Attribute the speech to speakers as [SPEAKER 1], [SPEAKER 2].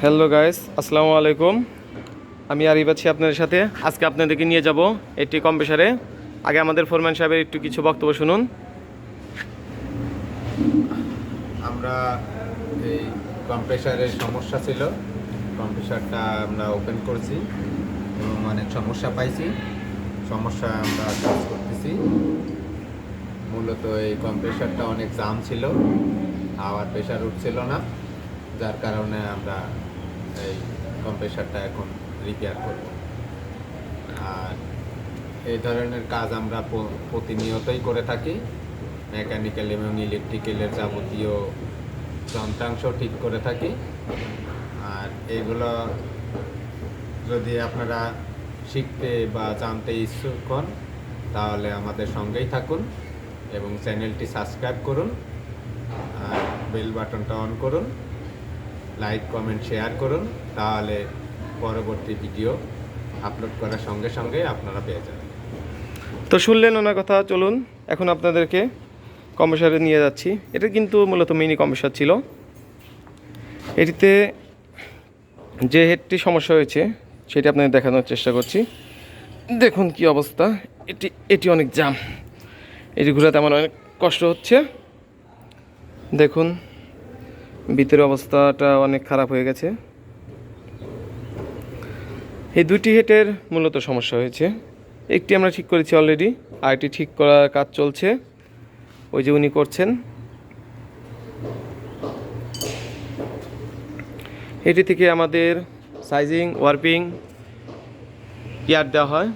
[SPEAKER 1] Hello guys আসসালামু আলাইকুম আমি আরিফ আছি আপনাদের সাথে। আজকে আপনাদেরকে নিয়ে যাব একটি কম্প্রেসারে আগে আমাদের ফোরম্যান সাহেবের একটু কিছু বক্তব্য শুনুন।
[SPEAKER 2] আমরা এই কম্প্রেসারের সমস্যা ছিল। কম্প্রেসারটা আমরা ওপেন করেছি। এবং অনেক সমস্যা পাইছি। সমস্যা আমরা কাজ করতেছি। মূলত এই কম্প্রেসারটা অনেক জাম ছিল। হাওয়ার প্রেশার উঠছিল না। যার কারণে আমরা এই কম্প্রেসারটা এখন রিপেয়ার করব। আর এই ধরনের কাজ আমরা প্রতিনিয়তই করে থাকি। মেকানিক্যাল এবং ইলেকট্রিক্যালের যাবতীয় যন্ত্রাংশ ঠিক করে থাকি। আর এগুলো যদি আপনারা শিখতে বা জানতে ইচ্ছুক হন, তাহলে আমাদের সঙ্গেই থাকুন এবং চ্যানেলটি সাবস্ক্রাইব করুন। আর বেল বাটনটা অন করুন। লাইক কমেন্ট শেয়ার করুন। তাহলে পরবর্তী ভিডিও আপলোড করার সঙ্গে সঙ্গে আপনারা পেয়ে যাবেন।
[SPEAKER 1] তো শুনলেন ওনার কথা, চলুন। এখন আপনাদেরকে কম্প্রেসারে নিয়ে যাচ্ছি। এটা কিন্তু মূলত মিনি কম্প্রেসার ছিল। এটিতে যে হেডটি সমস্যা হয়েছে, সেটি আপনাদের দেখানোর চেষ্টা করছি। দেখুন কি অবস্থা। এটি এটি অনেক জাম। এটি ঘোরাতে আমার অনেক কষ্ট হচ্ছে। দেখুন। ভিতরে অবস্থাটা অনেক খারাপ হয়ে গেছে। এই দুটি হেটের মূলত সমস্যা হয়েছে। একটি আমরা ঠিক করেছি অলরেডি আর একটি ঠিক করার কাজ চলছে। ওই যে উনি করছেন। এটি থেকে আমাদের সাইজিং ওয়ার্পিং ইয়ার দেওয়া হয়।